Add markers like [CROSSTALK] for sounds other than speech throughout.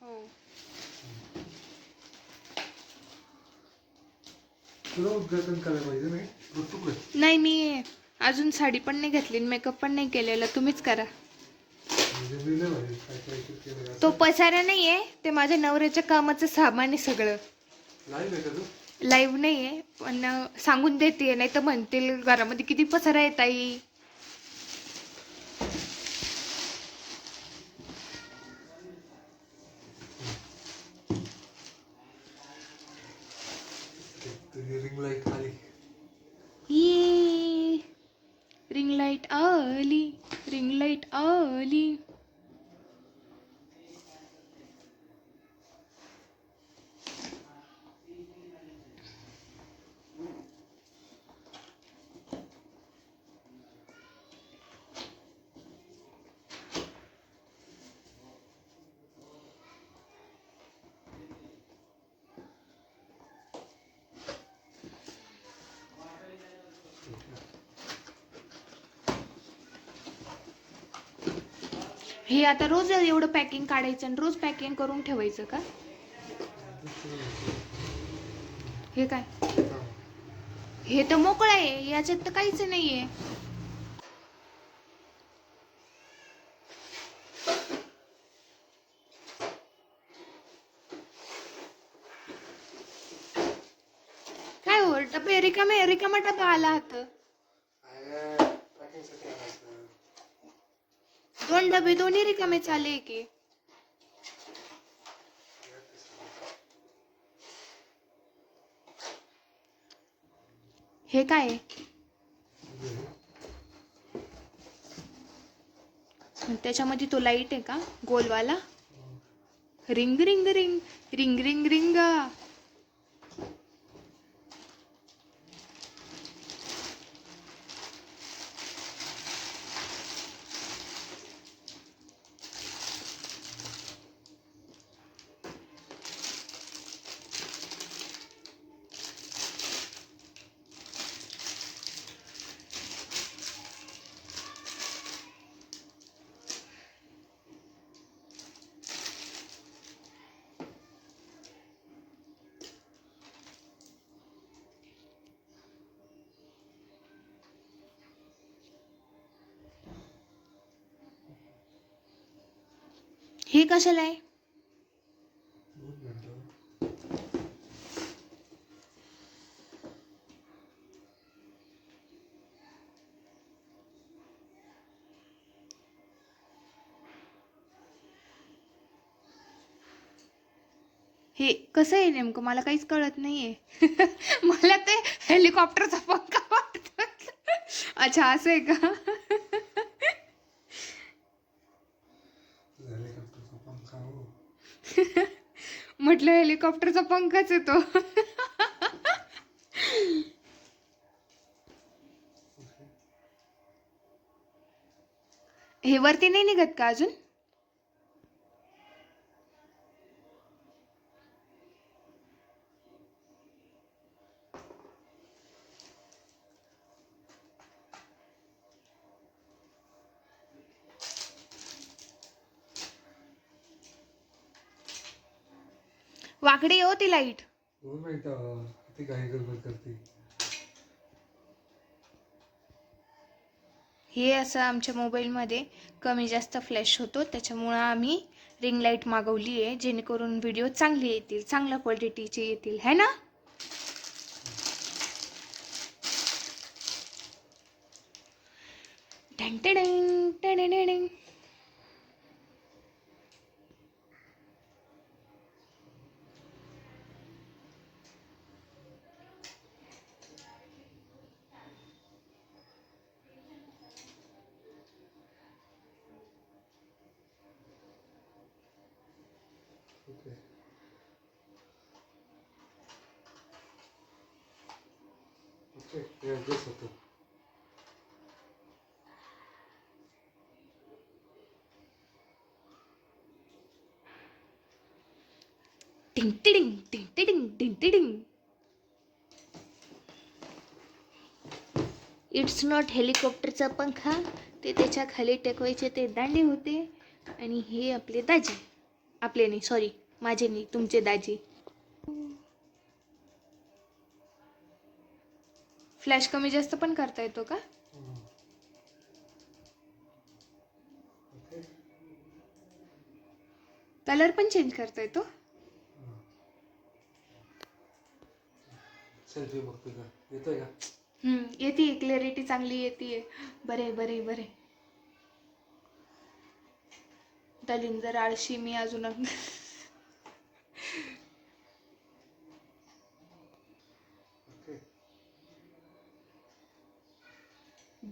हो. तुला उद्घाटन करायला पाहिजे नाही? कर नाही मी अजून साडी पण नाही घातली मेकअप पण नाही केलेला. तुम्हीच करा. म्हणजे मी नाही पाहिजे काय काय ते केलं तो पसारा नाही आहे ते माझ्या नवऱ्याच्या कामाचं सामान आहे सगळं. का तू? लाईव्ह नाही आहे पण सांगून देते नाही तर म्हणतील घरामध्ये किती पसारा आहे ताई. रिंग लाइट खाली. रिंग लाइट आली रिंग लाइट आली हे आता रोज एवढं पॅकिंग काढायचं आणि रोज पॅकिंग करून ठेवायचं का? हे काय? हे तर मोकळं आहे याच्यात तर काहीच नाहीये. काय हो रिकामे रिकामा डबा आला आता दोन डबे दोन्ही रिकामे चाले की. हे काय? आहे? त्याच्यामध्ये तो लाइट आहे का? Golwala? Ring ring ring ring ring ring. हे कशाला आहे? हे कसं आहे नेमकं? मला काहीच कळत नाहीये. [LAUGHS] मला ते हेलिकॉप्टरचा पंखा वाटत अच्छा असं आहे का झाले का तुझा पंखा हो म्हटलं हेलिकॉप्टरचा पंखच येतो हे वरती नाही निघत का अजून? वाकडी हो ती लाइट. दोन मिनिटं किती घाई गडबड करते. हे असं आमच्या मोबाईलमध्ये कमी जास्त फ्लॅश होतो. त्याच्यामुळं आम्ही रिंग लाइट मागवली आहे जेणेकरून व्हिडिओ चांगले येतील चांगल्या क्वालिटीचे येतील. है ना? टँटडॅng, टँडॅडॅडॅng. ओके ते ॲडजस्ट होतं. टिंग टिडिंग टिंग टिडिंग टिंग टिडिंग इट्स नॉट हेलिकॉप्टरचा पंखा. ते त्याच्याखाली टेकवायचे ते दांडे होते. आणि हे आपले दाजी. आपले नाही सॉरी माझे नाही तुमचे दाजी. फ्लॅश कमी जास्त पण करता येतो का? कलर पण चेंज करता येतो? सेल्फी बघतोय का? येतोय का? हम्म, येते क्लॅरिटी चांगली येते बरे बरे बरे. दलिंदर आळशी मी अजून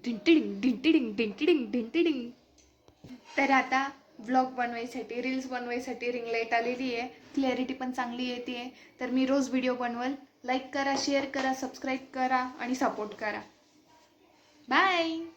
ढिंटिडिंग ढिंटिडिंग ढिंटिडिंग ढिंटिडिंग तर आता ब्लॉग बनवायसाठी रील्स बनवायसाठी रिंग लाइट आलेली आहे क्लॅरिटी पण चांगली येते आहे तर मी रोज व्हिडिओ बनवल लाईक करा शेअर करा सबस्क्राईब करा आणि सपोर्ट करा बाय